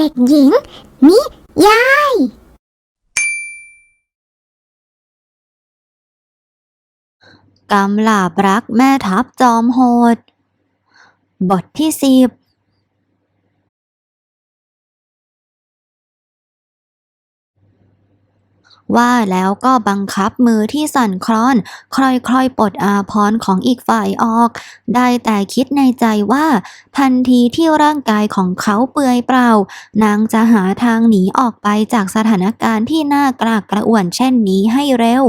เด็กหญิง นิยาย กำลาบรักแม่ทัพจอมโหด บทที่สิบ ว่าแล้วก็บังคับมือที่สั่นคลอนค่อยๆปลดอาพรของอีกฝ่ายออก ได้แต่คิดในใจว่า ทันทีที่ร่างกายของเขาเปื่อยเปล่า นางจะหาทางหนีออกไปจากสถานการณ์ที่น่ากลากกระอ่วนเช่นนี้ให้เร็ว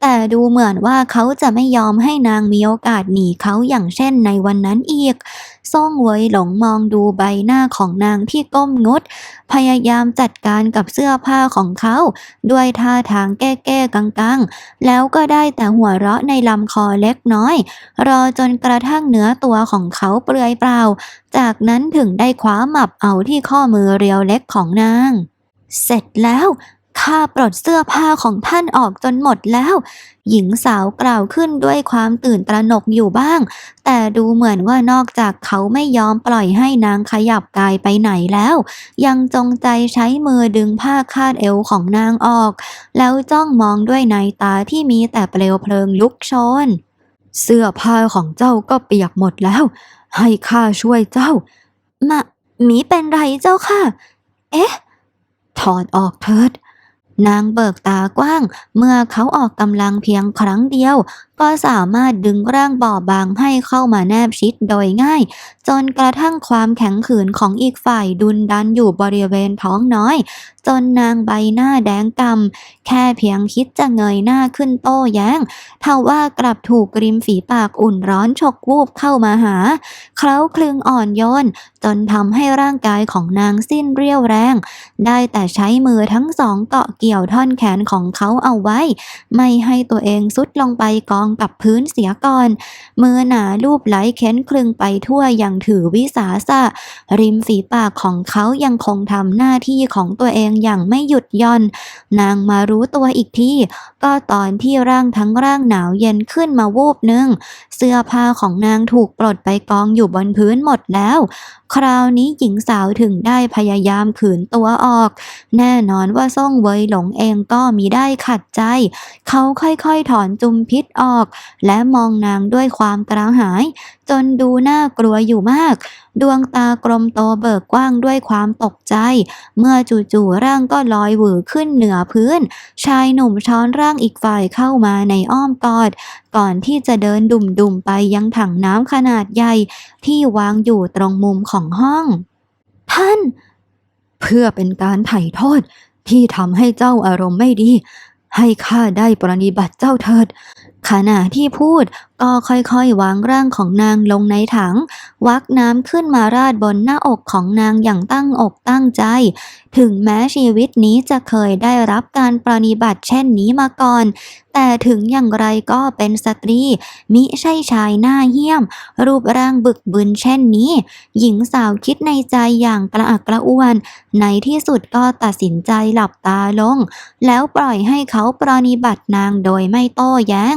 แต่ดูเหมือนว่าเขาจะไม่ยอมให้นางมีโอกาสหนีเขาอย่างเช่นในวันนั้นอีก ซ่องเวยหลงมองดูใบหน้าของนางที่ก้มงด พยายามจัดการกับเสื้อผ้าของเขา ด้วยท่าทางแก้ๆกังๆ แล้วก็ได้แต่หัวเราะในลำคอเล็กน้อย รอจนกระทั่งเนื้อตัวของเขาเปลือยเปล่า จากนั้นถึงได้คว้าหมับเอาที่ข้อมือเรียวเล็กของนาง เสร็จแล้ว ข้าปลดเสื้อผ้าของท่านออกจนหมดแล้ว หญิงสาวกล่าวขึ้นด้วยความตื่นตระหนกอยู่บ้าง แต่ดูเหมือนว่านอกจากเขาไม่ยอมปล่อยให้นางขยับกายไปไหนแล้ว ยังจงใจใช้มือดึงผ้าคาดเอวของนางออก แล้วจ้องมองด้วยในตาที่มีแต่เปลวเพลิงลุกโชน เสื้อผ้าของเจ้าก็เปียกหมดแล้ว ให้ข้าช่วยเจ้ามาหมีเป็นไรเจ้าค่ะ เอ๊ะ ถอดออกเถิด นางเบิกตากว้างเมื่อเขาออกกำลังเพียงครั้งเดียว ก็สามารถดึงร่างบอบบางให้เข้ามาแนบชิดโดยง่าย จนกระทั่งความแข็งขืนของอีกฝ่ายดุลดันอยู่บริเวณท้องน้อย จนนางใบหน้าแดงกำแค่เพียงคิดจะเงยหน้าขึ้นโต้แย้งเท่าว่ากลับถูกริมฝีปากอุ่นร้อนฉกวูบเข้ามาหา เคล้าคลึงอ่อนโยน จนทำให้ร่างกายของนางสิ้นเรี่ยวแรง ได้แต่ใช้มือทั้งสองเกาะเกี่ยวท่อนแขนของเขาเอาไว้ ไม่ให้ตัวเองสุดลงไปกองกับพื้นเสียก่อน มือหนาลูบไหลเค้นคลึงไปทั่วอย่างถือวิสาสะ ริมฝีปากของเขายังคงทำหน้าที่ของตัวเองอย่างไม่หยุดย่อน นางมารู้ตัวอีกที ก็ตอนที่ร่างทั้งร่างหนาวเย็นขึ้นมาวูบหนึ่ง เสื้อผ้าของนางถูกปลดไปกองอยู่บนพื้นหมดแล้ว คราวนี้หญิงสาวถึงได้พยายามขืนตัวออก แน่นอนว่าซ่องเวยหลงเองก็มีได้ขัดใจ เขาค่อยๆถอนจุมพิษออกและมองนางด้วยความกระหาย จนดูน่ากลัวอยู่มาก ดวงตากลมโตเบิกกว้างด้วยความตกใจ เมื่อจู่ๆร่างก็ลอยหวือขึ้นเหนือพื้น ชายหนุ่มช้อนร่างอีกฝ่ายเข้ามาในอ้อมกอด ก่อนที่จะเดินดุ่มๆไปยังถังน้ำขนาดใหญ่ ที่วางอยู่ตรงมุมของห้อง ท่าน เพื่อเป็นการไถ่โทษที่ทำให้เจ้าอารมณ์ไม่ดี ให้ข้าได้ปรนิบัติเจ้าเถิด ขณะที่พูดก็ค่อยๆวางร่างของนางลงในถัง วักน้ำขึ้นมาราดบนหน้าอกของนางอย่างตั้งอกตั้งใจ ถึงแม้ชีวิตนี้จะเคยได้รับการปรนิบัติเช่นนี้มาก่อน แต่ถึงอย่างไรก็เป็นสตรี มิใช่ชายหน้าเหี้ยม รูปร่างบึกบึนเช่นนี้ หญิงสาวคิดในใจอย่างกระอักกระอ่วน ในที่สุดก็ตัดสินใจหลับตาลง แล้วปล่อยให้เขาปรนิบัตินางโดยไม่โต้แย้ง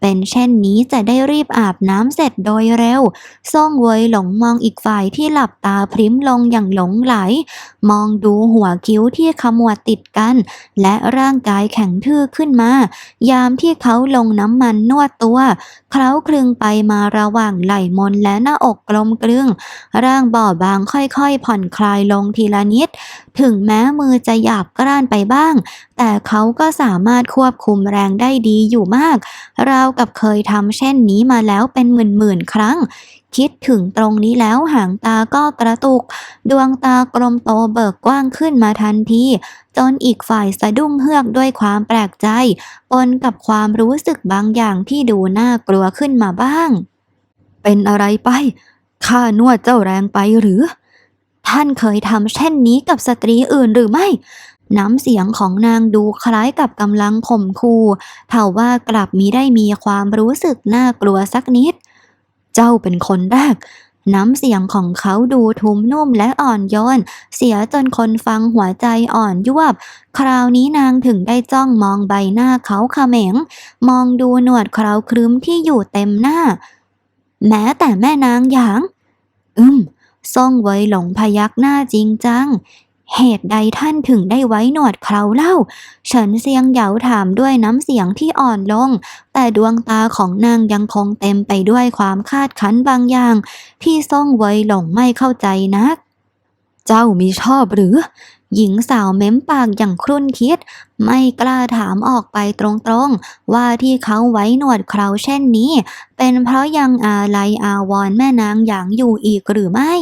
เป็นเช่นนี้จะได้รีบอาบน้ำเสร็จโดยเร็ว ซ่องเวยหลงมองอีกฝ่ายที่หลับตาพริ้มลงอย่างหลงไหล มองดูหัวคิ้วที่ขมวดติดกัน และร่างกายแข็งทื่อขึ้นมา ยามที่เขาลงน้ำมันนวดตัว เคล้าคลึงไปมาระหว่างไหล่มนและหน้าอกกลมกลึง ร่างบ่อบางค่อยๆ ผ่อนคลายลงทีละนิด ถึงแม้มือจะหยาบกร้านไปบ้าง แต่เขาก็สามารถควบคุมแรงได้ดีอยู่มาก เรากับเคยทำเช่นนี้มาแล้วเป็นหมื่นๆครั้ง คิดถึงตรงนี้แล้วหางตาก็กระตุก ดวงตากลมโตเบิกกว้างขึ้นมาทันที จนอีกฝ่ายสะดุ้งเฮือกด้วยความแปลกใจ ปนกับความรู้สึกบางอย่างที่ดูน่ากลัวขึ้นมาบ้าง เป็นอะไรไปข้านวดเจ้าแรงไปหรือ ท่านเคยทำเช่นนี้กับสตรีอื่นหรือไม่ น้ำเสียงของนางดูคล้ายกับกำลังข่มขู่เท่าว่ากลับมีได้มีความรู้สึกน่ากลัวสักนิด เจ้าเป็นคนแรก น้ำเสียงของเขาดูทุ้มนุ่มและอ่อนโยน เสียจนคนฟังหัวใจอ่อนยวบ คราวนี้นางถึงได้จ้องมองใบหน้าเขาเขม็ง มองดูหนวดเคราวครึ้มที่อยู่เต็มหน้า แม้แต่แม่นางหยาง อืม ซ่องเวยหลงพยักหน้าจริงจัง เหตุใดท่านถึงได้ไว้หนวดเคราเล่าเฉินเซียงเหยาถามด้วยน้ำเสียงที่อ่อนลง แต่ดวงตาของนางยังคงเต็มไปด้วยความคาดคั้นบางอย่าง ที่ซ่องเวยหลงไม่เข้าใจนัก เจ้ามีชอบหรือ หญิงสาวเม้มปากอย่างครุ่นคิด ไม่กล้าถามออกไปตรงๆ ว่าที่เขาไว้หนวดเคราเช่นนี้ เป็นเพราะยังอาลัยอาวรแม่นางอย่างอยู่อีกหรือไม่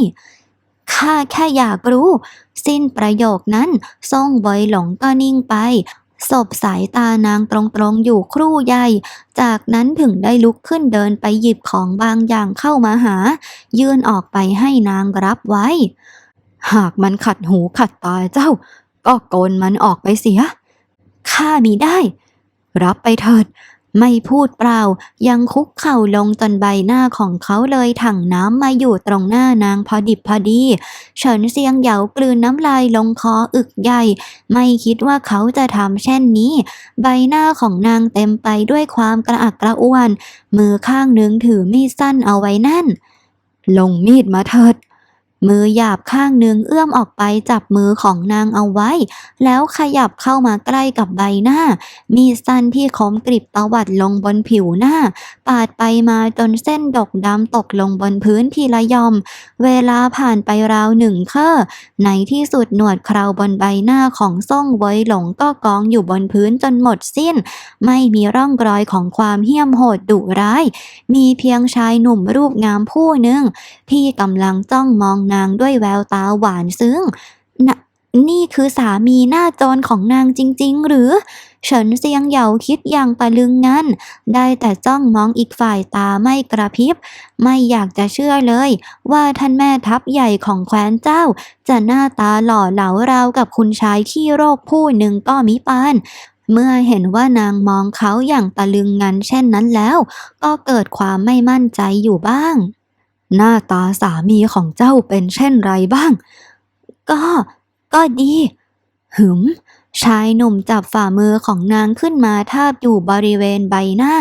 ข้าแค่อยากรู้ สิ้นประโยคนั้นซ่งเวยหลงก็นิ่งไป สบสายตานางตรงๆอยู่ครู่ใหญ่ จากนั้นถึงได้ลุกขึ้นเดินไปหยิบของบางอย่างเข้ามาหา ยื่นออกไปให้นางรับไว้ หากมันขัดหูขัดตาเจ้า ก็โกนมันออกไปเสียข้ามีได้ รับไปเถิด ไม่พูดเปล่า ยังคุกเข่าลงจนใบหน้าของเขาเลยถังน้ำมาอยู่ตรงหน้านางพอดิบพอดีเฉินเซียงเหยากลืนน้ำลายลงคออึกใหญ่ ไม่คิดว่าเขาจะทำเช่นนี้ ใบหน้าของนางเต็มไปด้วยความกระอักกระอ่วน มือข้างหนึ่งถือมีดสั้นเอาไว้นั่น ลงมีดมาเถิด มือหยาบข้างหนึ่งเอื้อมออกไปจับมือของนางเอาไว้ แล้วขยับเข้ามาใกล้กับใบหน้า มีสั้นที่คมกริบตวัดลงบนผิวหน้า ปาดไปมาจนเส้นดกดำตกลงบนพื้นทีละยอม เวลาผ่านไปราวหนึ่งเคอในที่สุดหนวดเคราวบนใบหน้าของซ่งเวยหลงก็กองอยู่บนพื้นจนหมดสิ้น ไม่มีร่องรอยของความเหี้ยมโหดดุร้าย มีเพียงชายหนุ่มรูปงามผู้หนึ่งที่กำลังจ้องมองนางด้วยแววตาหวานซึ้งนนี่คือสามีหน้าจรของนางจริง ๆ หรือ เฉินเซียงเหยาคิดอย่างตะลึงงันได้แต่จ้องมองอีกฝ่ายตาไม่กระพริบ ไม่อยากจะเชื่อเลย ว่าท่านแม่ทัพใหญ่ของแคว้นเจ้า จะหน้าตาหล่อเหลาราวกับคุณชายขี้โรคผู้หนึ่งก็มิปานเมื่อเห็นว่านางมองเขาอย่างตะลึงงันเช่นนั้นแล้ว ก็เกิดความไม่มั่นใจอยู่บ้าง หน้าตาสามีของเจ้าเป็นเช่นไรบ้าง ก็ ก็ดี หึม ชายหนุ่มจับฝ่ามือของนางขึ้นมาทาบอยู่บริเวณใบหน้า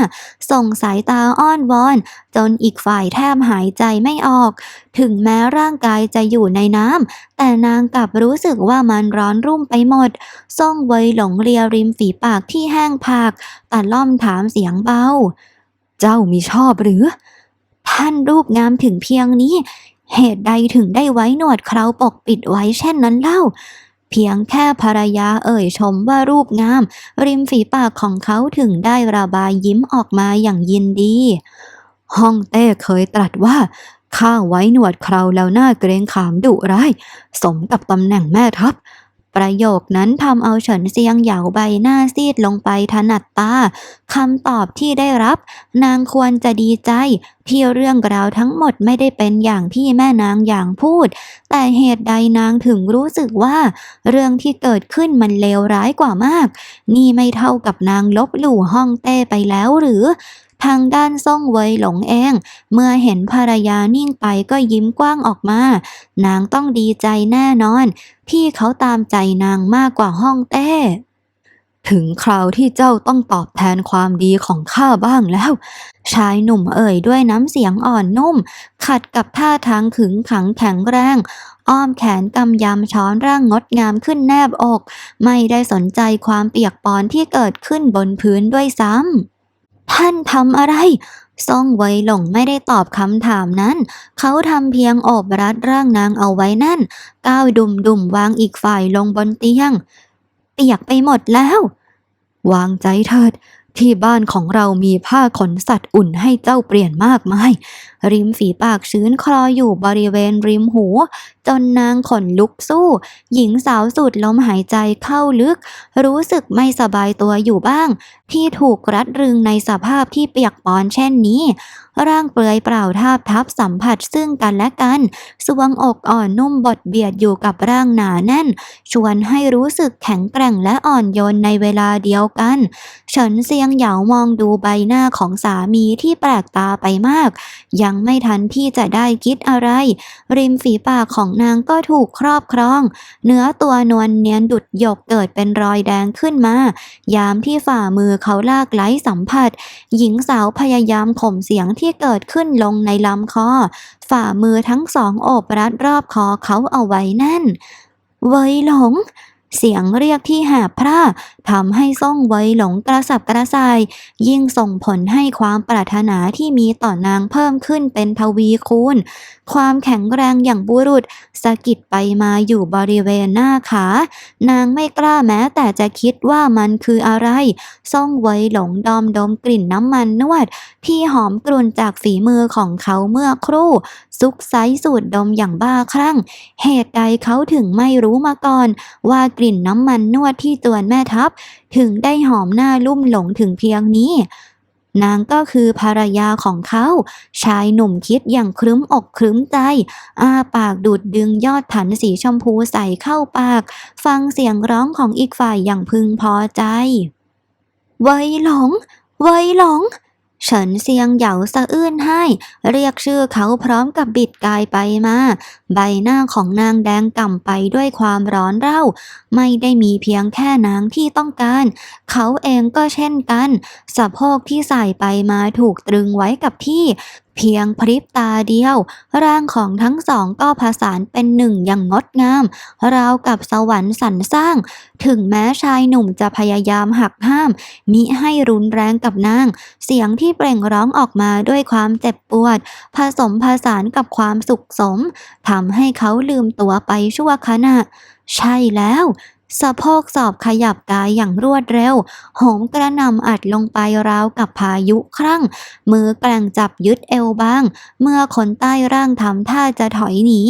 ส่งสายตาอ้อนวอน จนอีกฝ่ายแทบหายใจไม่ออก ถึงแม้ร่างกายจะอยู่ในน้ำ แต่นางกลับรู้สึกว่ามันร้อนรุ่มไปหมด ซ่องเวยหลงเลียริมฝีปากที่แห้งผาก แต่ล่อมถามเสียงเบา เจ้ามีชอบหรือ ท่านรูปงามถึงเพียงนี้ เหตุใดถึงได้ไว้หนวดเคราปกปิดไว้เช่นนั้นเล่า เพียงแค่ภรรยาเอ่ยชมว่ารูปงาม ริมฝีปากของเขาถึงได้ระบายยิ้มออกมาอย่างยินดีฮ่องเต้เคยตรัสว่าข้าไว้หนวดเคราแล้วหน้าเกรงขามดุร้าย สมกับตำแหน่งแม่ทัพ ประโยคนั้นทำเอาเฉินเซียงเหยาใบหน้าซีดลงไปถนัดตาคำตอบที่ได้รับ นางควรจะดีใจ ที่เรื่องราวทั้งหมดไม่ได้เป็นอย่างที่แม่นางอย่างพูด แต่เหตุใดนางถึงรู้สึกว่า เรื่องที่เกิดขึ้นมันเลวร้ายกว่ามาก นี่ไม่เท่ากับนางลบหลู่ห้องเต้ไปแล้วหรือ ทางด้านซ่งเวยหลงเอง เมื่อเห็นภรรยานิ่งไปก็ยิ้มกว้างออกมา นางต้องดีใจแน่นอนที่เขาตามใจนางมากกว่าห้องเต้ถึงคราวที่เจ้าต้องตอบแทนความดีของข้าบ้างแล้ว ชายหนุ่มเอ่ยด้วยน้ำเสียงอ่อนนุ่ม ขัดกับท่าทางขึงขังแข็งแรง อ้อมแขนกำยำช้อนร่างงดงามขึ้นแนบอก ไม่ได้สนใจความเปียกปอนที่เกิดขึ้นบนพื้นด้วยซ้ำ ท่านทำอะไร ซ่องไวหลงไม่ได้ตอบคำถามนั้น เขาทำเพียงโอบรัดร่างนางเอาไว้นั่น ก้าวดุมดุมวางอีกฝ่ายลงบนเตียง เปียกไปหมดแล้ว วางใจเถิด ที่บ้านของเรามีผ้าขนสัตว์อุ่นให้เจ้าเปลี่ยนมากมาย ริมฝีปากชื้นคลออยู่บริเวณริมหู จนนางขนลุกสู้ หญิงสาวสูดลมหายใจเข้าลึก รู้สึกไม่สบายตัวอยู่บ้าง ที่ถูกรัดรึงในสภาพที่เปียกปอนเช่นนี้ ร่างเปลือยเปล่าทาบทับสัมผัสซึ่งกันและกันสวงอกอ่อนนุ่มบดเบียดอยู่กับร่างหนาแน่น ชวนให้รู้สึกแข็งแกร่งและอ่อนโยนในเวลาเดียวกัน เฉินเซียงเหยามองดูใบหน้าของสามีที่แปลกตาไปมาก ยังไม่ทันที่จะได้คิดอะไร ริมฝีปากของนางก็ถูกครอบครอง เนื้อตัวนวลเนียนดุดหยกเกิดเป็นรอยแดงขึ้นมา ยามที่ฝ่ามือเขาลากไหลสัมผัส หญิงสาวพยายามข่มเสียงที่เกิดขึ้นลงในลำคอ ฝ่ามือทั้งสองโอบรัดรอบคอเขาเอาไว้แน่น เวยหลง เสียงเรียกที่แหบพร่าทำให้ซ่องเวหลงกระสับกระส่าย ยิ่งส่งผลให้ความปรารถนาที่มีต่อนางเพิ่มขึ้นเป็นทวีคูณ ความแข็งแรงอย่างบุรุษสะกิดไปมาอยู่บริเวณหน้าขา นางไม่กล้าแม้แต่จะคิดว่ามันคืออะไรซ่องเวหลงดอมดมกลิ่นน้ำมันนวด ที่หอมกรุ่นจากฝีมือของเขาเมื่อครู่ ซุกไซสูดดมอย่างบ้าคลั่ง เหตุใดเขาถึงไม่รู้มาก่อนว่ากลิ่นน้ำมันนวดที่จวแม่ทัพ ถึงได้หอมหน้าลุ่มหลงถึงเพียงนี้ นางก็คือภรรยาของเขา ชายหนุ่มคิดอย่างครึ้มอกครึ้มใจ อ้าปากดูดดึงยอดถันสีชมพูใส่เข้าปาก ฟังเสียงร้องของอีกฝ่ายอย่างพึงพอใจเวหลงเวยหลง เฉินเซียงเหยาสะอื้นให้ เรียกชื่อเขาพร้อมกับบิดกายไปมา ใบหน้าของนางแดงก่ำไปด้วยความร้อนเร่า ไม่ได้มีเพียงแค่นางที่ต้องการ เขาเองก็เช่นกัน สะโพกที่ใส่ไปมาถูกตรึงไว้กับที่ เพียงพริบตาเดียว ร่างของทั้งสองก็ผสานเป็นหนึ่งอย่างงดงาม ราวกับสวรรค์สรรสร้าง ถึงแม้ชายหนุ่มจะพยายามหักห้าม มิให้รุนแรงกับนาง เสียงที่เปล่งร้องออกมาด้วยความเจ็บปวด ผสมผสานกับความสุขสมทำให้เขาลืมตัวไปชั่วขณะ ใช่แล้ว สะโพกสอบขยับกายอย่างรวดเร็ว โหมกระนำอัดลงไปราวกับพายุครั่ง มือแกล่งจับยึดเอวบ้าง เมื่อคนใต้ร่างทำท่าจะถอยหนี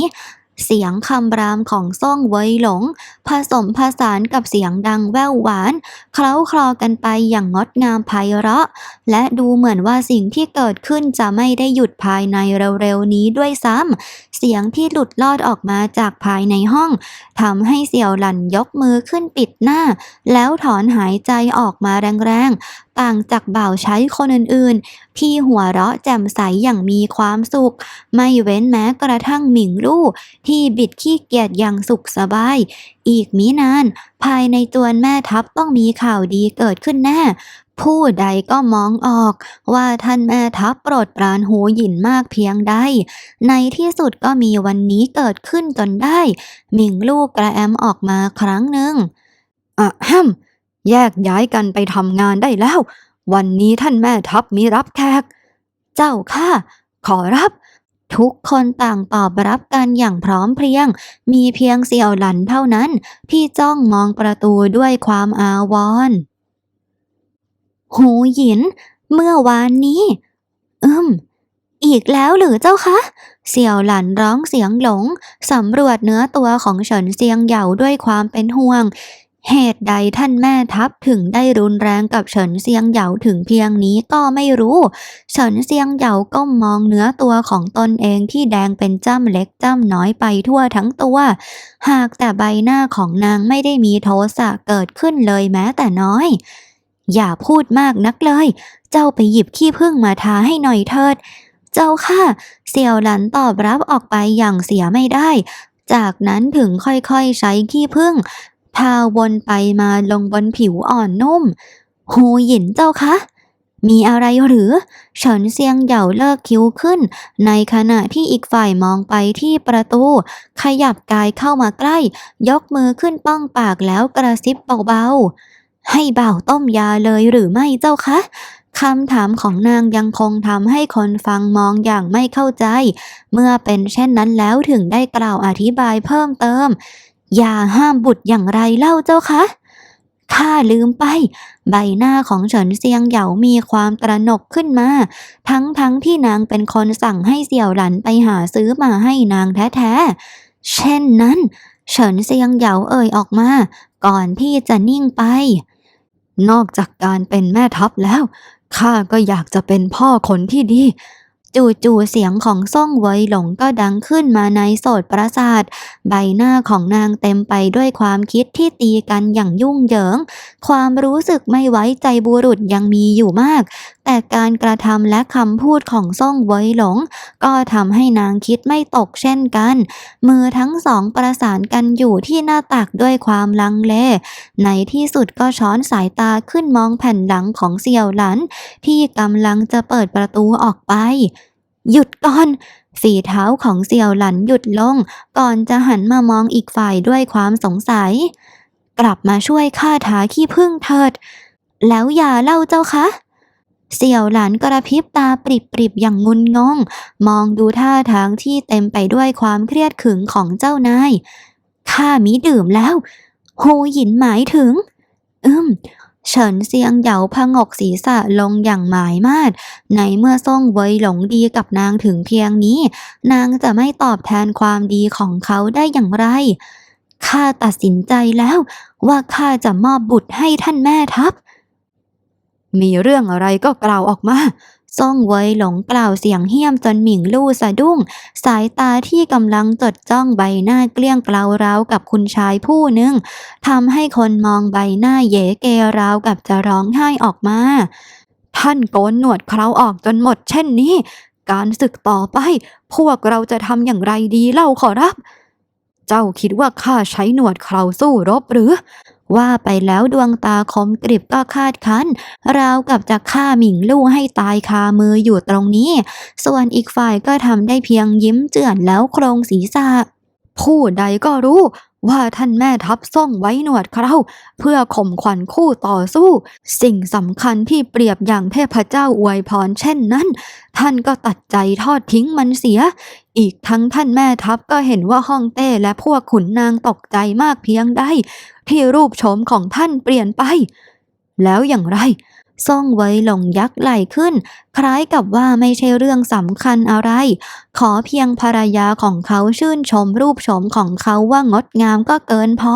เสียงคำรามของซ่องเวยหลง ผสมผสานกับเสียงดังแว่วหวาน เคล้าคลอกันไปอย่างงดงามไพเราะ และดูเหมือนว่าสิ่งที่เกิดขึ้นจะไม่ได้หยุดภายในเร็วๆนี้ด้วยซ้ำเสียงที่หลุดลอดออกมาจากภายในห้องทำให้เสี่ยวหลันยกมือขึ้นปิดหน้า แล้วถอนหายใจออกมาแรงๆ ต่างจากบ่าวใช้คนอื่นๆ ที่หัวเราะแจ่มใสอย่างมีความสุข ไม่เว้นแม้กระทั่งหมิงลู่ที่บิดขี้เกียจอย่างสุขสบาย อีกมินาน ภายในจวนแม่ทัพต้องมีข่าวดีเกิดขึ้นแน่ผู้ใดก็มองออกว่าท่านแม่ทัพโปรดปรานหูหยินมากเพียงใด ในที่สุดก็มีวันนี้เกิดขึ้นจนได้ หมิงลูกกระแอมออกมาครั้งหนึ่งอะแฮม แยกย้ายกันไปทำงานได้แล้ว วันนี้ท่านแม่ทัพมีรับแขก เจ้าค่ะขอรับ ทุกคนต่างตอบรับกันอย่างพร้อมเพรียง มีเพียงเสี่ยวหลันเท่านั้น ที่จ้องมองประตูด้วยความอาวรณ์หูหยิน เมื่อวานนี้ อืม อีกแล้วหรือเจ้าคะ เสี่ยวหลันร้องเสียงหลง สำรวจเนื้อตัวของเฉินเซียงเหยาด้วยความเป็นห่วง เหตุใดท่านแม่ทัพถึงได้รุนแรงกับเฉินเซียงเหยาถึงเพียงนี้ก็ไม่รู้ เฉินเซียงเหยาก้มมองเนื้อตัวของตนเองที่แดงเป็นจ้ำเล็กจ้ำน้อยไปทั่วทั้งตัว หากแต่ใบหน้าของนางไม่ได้มีโทสะเกิดขึ้นเลยแม้แต่น้อย อย่าพูดมากนักเลย เจ้าไปหยิบขี้ผึ้งมาทาให้หน่อยเถิด เจ้าค่ะ เสี่ยวหลันตอบรับออกไปอย่างเสียไม่ได้จากนั้นถึงค่อยๆใช้ขี้ผึ้ง ทาวนไปมาลงบนผิวอ่อนนุ่ม หูหยินเจ้าคะ มีอะไรหรือเฉินเซียงเหย่าเลิกคิ้วขึ้น ในขณะที่อีกฝ่ายมองไปที่ประตู ขยับกายเข้ามาใกล้ ยกมือขึ้นป้องปากแล้วกระซิบเบาๆ ให้บ่าวต้มยาเลยหรือไม่เจ้าคะคำถามของนางยังคงทำให้คนฟังมองอย่างไม่เข้าใจ เมื่อเป็นเช่นนั้นแล้วถึงได้กล่าวอธิบายเพิ่มเติม อย่าห้ามบุตรอย่างไรเล่าเจ้าคะข้าลืมไป ใบหน้าของเฉินเซียงเหยามีความตระหนกขึ้นมา ทั้งทั้งที่นางเป็นคนสั่งให้เสี่ยวหลันไปหาซื้อมาให้นางแท้ๆ เช่นนั้น เฉินเซียงเหยาเอ่ยออกมา ก่อนที่จะนิ่งไป นอกจากการเป็นแม่ทัพแล้วข้าก็อยากจะเป็นพ่อคนที่ดี จู่ๆเสียงของซ่องไวยหลงก็ดังขึ้นมาในโสดประสาท ใบหน้าของนางเต็มไปด้วยความคิดที่ตีกันอย่างยุ่งเหยิง ความรู้สึกไม่ไว้ใจบุรุษยังมีอยู่มาก แต่การกระทำและคำพูดของซ่องเวยหลง ก็ทำให้นางคิดไม่ตกเช่นกัน มือทั้งสองประสานกันอยู่ที่หน้าตักด้วยความลังเล ในที่สุดก็ช้อนสายตาขึ้นมองแผ่นหลังของเสี่ยวหลัน ที่กำลังจะเปิดประตูออกไป หยุดก่อนฝีเท้าของเสี่ยวหลันหยุดลง ก่อนจะหันมามองอีกฝ่ายด้วยความสงสัย กลับมาช่วยข้าถาขี้พึ่งเถิด แล้วอย่าเล่าเจ้าคะ เสี่ยวหลานกระพริบตาปริบๆอย่างงุนงง มองดูท่าทางที่เต็มไปด้วยความเครียดขึงของเจ้านาย ข้ามิดื่มแล้วฮูหยินหมายถึง อืมเฉินเซียงเหยาพงกศีรษะลงอย่างหมายมาด ในเมื่อซ่งเวยหลงดีกับนางถึงเพียงนี้ นางจะไม่ตอบแทนความดีของเขาได้อย่างไร ข้าตัดสินใจแล้วว่าข้าจะมอบบุตรให้ท่านแม่ทัพ มีเรื่องอะไรก็กล่าวออกมาซ่งเวยหลงกล่าวเสียงเหี้ยมจนหมิงลู่สะดุ้ง สายตาที่กำลังจดจ้องใบหน้าเกลี้ยงเกลาร้าวกับคุณชายผู้หนึ่งทำให้คนมองใบหน้าเยเกราวกับจะร้องไห้ออกมา ท่านโกนหนวดเคราออกจนหมดเช่นนี้ การศึกต่อไป พวกเราจะทำอย่างไรดีเล่าขอรับ เจ้าคิดว่าข้าใช้หนวดเคราสู้รบหรือ ว่าไปแล้วดวงตาคมกริบก็คาดคันราวกับจะฆ่าหมิงลู่ให้ตายคามืออยู่ตรงนี้ ส่วนอีกฝ่ายก็ทำได้เพียงยิ้มเจือนแล้วโครงศีรษะผู้ใดก็รู้ ว่าท่านแม่ทัพส่งไว้หนวดเคราเพื่อข่มขวัญคู่ต่อสู้ สิ่งสำคัญที่เปรียบอย่างเทพเจ้าอวยพรเช่นนั้น ท่านก็ตัดใจทอดทิ้งมันเสีย อีกทั้งท่านแม่ทัพก็เห็นว่าฮ่องเต้และพวกขุนนางตกใจมากเพียงใดที่รูปโฉมของท่านเปลี่ยนไป แล้วอย่างไรซ่องไว้หลงยักษ์ไหลขึ้น คล้ายกับว่าไม่ใช่เรื่องสำคัญอะไร ขอเพียงภรรยาของเขาชื่นชมรูปโฉมของเขาว่างดงามก็เกินพอ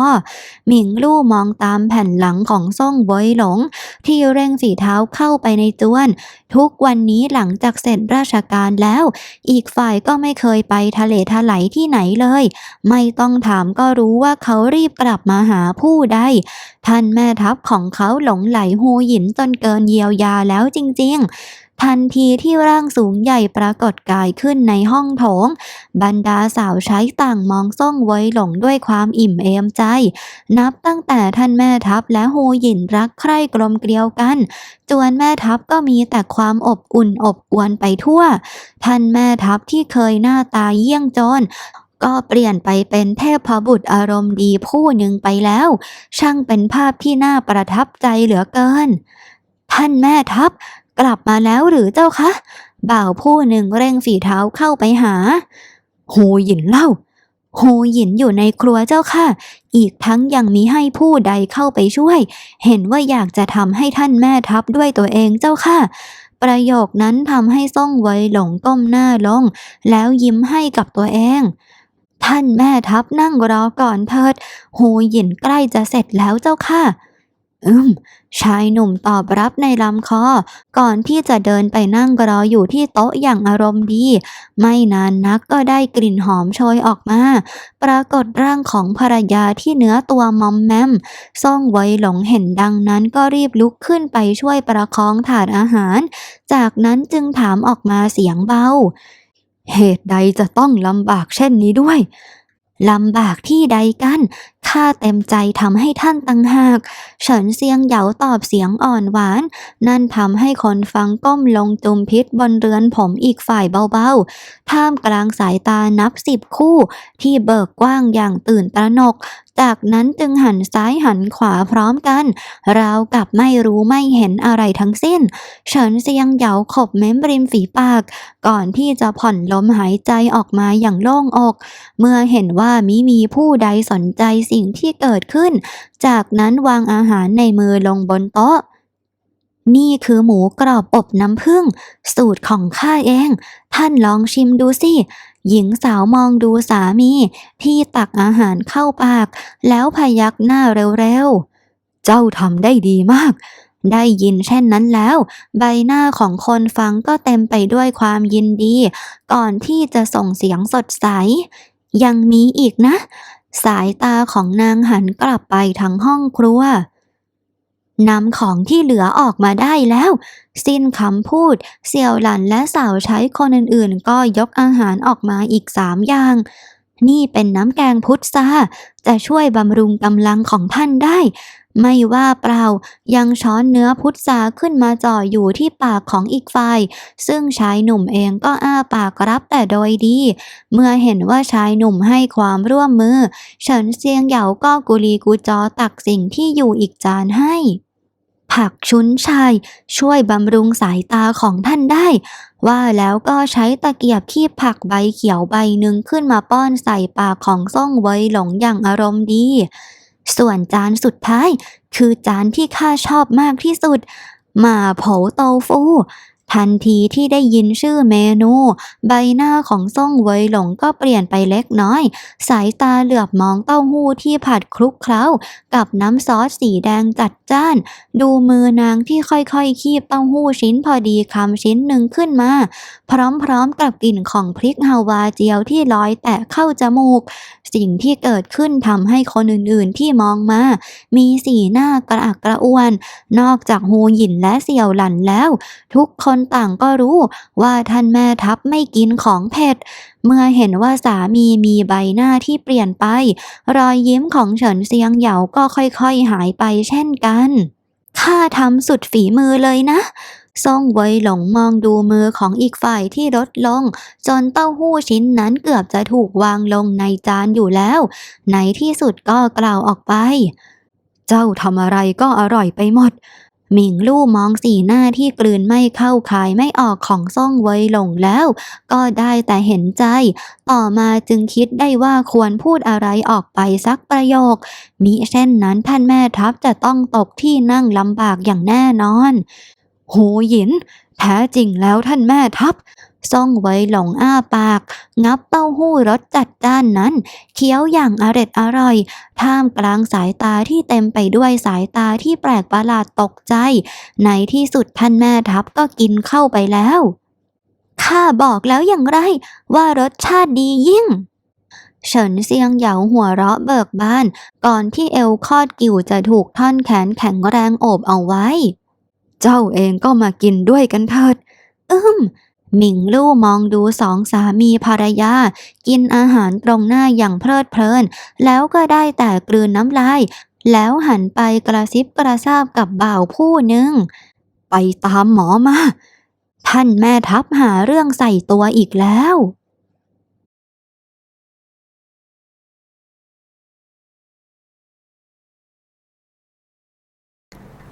หมิงลู่มองตามแผ่นหลังของซ่องไว้หลง ที่เร่งฝีเท้าเข้าไปในจวน ทุกวันนี้หลังจากเสร็จราชการแล้ว อีกฝ่ายก็ไม่เคยไปทะเลทลายที่ไหนเลย ไม่ต้องถามก็รู้ว่าเขารีบกลับมาหาผู้ใดท่านแม่ทัพของเขาหลงไหลหูหยินจนเกินเยียวยาแล้วจริงๆ ทันทีที่ร่างสูงใหญ่ปรากฏกายขึ้นในห้องโถง บรรดาสาวใช้ต่างมองซ่องไว้หลงด้วยความอิ่มเอมใจ นับตั้งแต่ท่านแม่ทัพและฮูหยินรักใคร่กลมเกลียวกัน จวนแม่ทัพก็มีแต่ความอบอุ่นอบอวนไปทั่ว ท่านแม่ทัพที่เคยหน้าตาเยี่ยงจรก็เปลี่ยนไปเป็นเทพบุตรอารมณ์ดีผู้หนึ่งไปแล้ว ช่างเป็นภาพที่น่าประทับใจเหลือเกิน ท่านแม่ทัพ กลับมาแล้วหรือเจ้าคะ บ่าวผู้หนึ่งเร่งฝีเท้าเข้าไปหา โฮหยินเล่า โฮหยินอยู่ในครัวเจ้าค่ะ อีกทั้งยังมีให้ผู้ใดเข้าไปช่วย เห็นว่าอยากจะทำให้ท่านแม่ทัพด้วยตัวเองเจ้าค่ะ ประโยคนั้นทำให้ซ่องไว้หลงก้มหน้าลง แล้วยิ้มให้กับตัวเองท่านแม่ทัพนั่งรอก่อนเถิด โฮหยินใกล้จะเสร็จแล้วเจ้าค่ะ อืม ชายหนุ่มตอบรับในลำคอ ก่อนที่จะเดินไปนั่งรออยู่ที่โต๊ะอย่างอารมณ์ดี ไม่นานนักก็ได้กลิ่นหอมโชยออกมา ปรากฏร่างของภรรยาที่เนื้อตัวมอมแมมซ่องไว้หลงเห็นดังนั้นก็รีบลุกขึ้นไปช่วยประคองถาดอาหาร จากนั้นจึงถามออกมาเสียงเบา เหตุใดจะต้องลำบากเช่นนี้ด้วยลำบากที่ใดกัน ข้าเต็มใจทำให้ท่านตั้งหากเฉินเซียงเหยาตอบเสียงอ่อนหวาน นั่นทำให้คนฟังก้มลงจุมพิษบนเรือนผมอีกฝ่ายเบาๆ ท่ามกลางสายตานับสิบคู่ ที่เบิกกว้างอย่างตื่นตระหนก จากนั้นจึงหันซ้ายหันขวาพร้อมกัน ราวกับไม่รู้ไม่เห็นอะไรทั้งสิ้น เฉินเซียงเหยาขบเม้มริมฝีปาก ก่อนที่จะผ่อนลมหายใจออกมาอย่างโล่งอก เมื่อเห็นว่ามิมีผู้ใดสนใจสิ่งที่เกิดขึ้น จากนั้นวางอาหารในมือลงบนโต๊ะ นี่คือหมูกรอบอบน้ำผึ้งสูตรของข้าเอง ท่านลองชิมดูสิ หญิงสาวมองดูสามี ที่ตักอาหารเข้าปาก แล้วพยักหน้าเร็วๆ เจ้าทำได้ดีมากได้ยินเช่นนั้นแล้ว ใบหน้าของคนฟังก็เต็มไปด้วยความยินดี ก่อนที่จะส่งเสียงสดใส ยังมีอีกนะ สายตาของนางหันกลับไปทั้งห้องครัวนำของที่เหลือออกมาได้แล้ว สิ้นคำพูด เสี่ยวหลันและสาวใช้คนอื่นๆ ก็ยกอาหารออกมาอีกสามอย่าง นี่เป็นน้ำแกงพุทราจะช่วยบำรุงกำลังของท่านได้ ไม่ว่าเปล่ายังช้อนเนื้อพุทราขึ้นมาจ่ออยู่ที่ปากของอีกฝ่าย ซึ่งชายหนุ่มเองก็อ้าปากรับแต่โดยดี เมื่อเห็นว่าชายหนุ่มให้ความร่วมมือ เฉินเซียงเหยาก็กุลีกูจอตักสิ่งที่อยู่อีกจานให้ ผักชุนชายช่วยบำรุงสายตาของท่านได้ ว่าแล้วก็ใช้ตะเกียบคีบผักใบเขียวใบหนึ่งขึ้นมาป้อนใส่ปากของซ่องเวยหลงอย่างอารมณ์ดี ส่วนจานสุดท้าย คือจานที่ข้าชอบมากที่สุด หมาโผโตฟู ทันทีที่ได้ยินชื่อเมนู ใบหน้าของซ่องเวยหลงก็เปลี่ยนไปเล็กน้อย สายตาเหลือบมองเต้าหู้ที่ผัดคลุกเคล้า กับน้ำซอสสีแดงจัดจ้าน ดูมือนางที่ค่อยๆคีบเต้าหู้ชิ้นพอดีคำชิ้นหนึ่งขึ้นมา พร้อมๆกับกลิ่นของพริกฮาวาเจียวที่ลอยแตะเข้าจมูก สิ่งที่เกิดขึ้นทำให้คนอื่นๆที่มองมา มีสีหน้ากระอักกระอ่วน นอกจากฮูหยินและเสี่ยวหลันแล้ว ทุกคนต่างก็รู้ว่าท่านแม่ทัพไม่กินของเผ็ด เมื่อเห็นว่าสามีมีใบหน้าที่เปลี่ยนไป รอยยิ้มของเฉินเซียงเหยาก็ค่อยๆหายไปเช่นกันข้าทำสุดฝีมือเลยนะซ่องเวยหลงมองดูมือของอีกฝ่ายที่ลดลง จนเต้าหู้ชิ้นนั้นเกือบจะถูกวางลงในจานอยู่แล้ว ในที่สุดก็กล่าวออกไป เจ้าทำอะไรก็อร่อยไปหมด หมิงลู่มองสีหน้าที่กลืนไม่เข้าคายไม่ออกของซ่องไว้หลงแล้ว ก็ได้แต่เห็นใจ ต่อมาจึงคิดได้ว่าควรพูดอะไรออกไปสักประโยค มิเช่นนั้นท่านแม่ทัพจะต้องตกที่นั่งลำบากอย่างแน่นอนโหหยิน แท้จริงแล้วท่านแม่ทัพ ซ่องไว้หลงอ้าปาก งับเต้าหู้รสจัดจ้านนั้น เคี้ยวอย่างอร็ดอร่อย ท่ามกลางสายตาที่เต็มไปด้วยสายตาที่แปลกประหลาดตกใจ ในที่สุดท่านแม่ทัพก็กินเข้าไปแล้วข้าบอกแล้วอย่างไร ว่ารสชาติดียิ่งเฉินเซียงเหยาหัวเราะเบิกบาน ก่อนที่เอวคอดกิ่วจะถูกท่อนแขนแข็งแรงโอบเอาไว้ เจ้าเองก็มากินด้วยกันเถิดอึ้ม หมิงลู่มองดูสองสามีภรรยา กินอาหารตรงหน้าอย่างเพลิดเพลิน แล้วก็ได้แต่กลืนน้ำลาย แล้วหันไปกระซิบกระซาบกับบ่าวผู้หนึ่ง ไปตามหมอมา ท่านแม่ทัพหาเรื่องใส่ตัวอีกแล้ว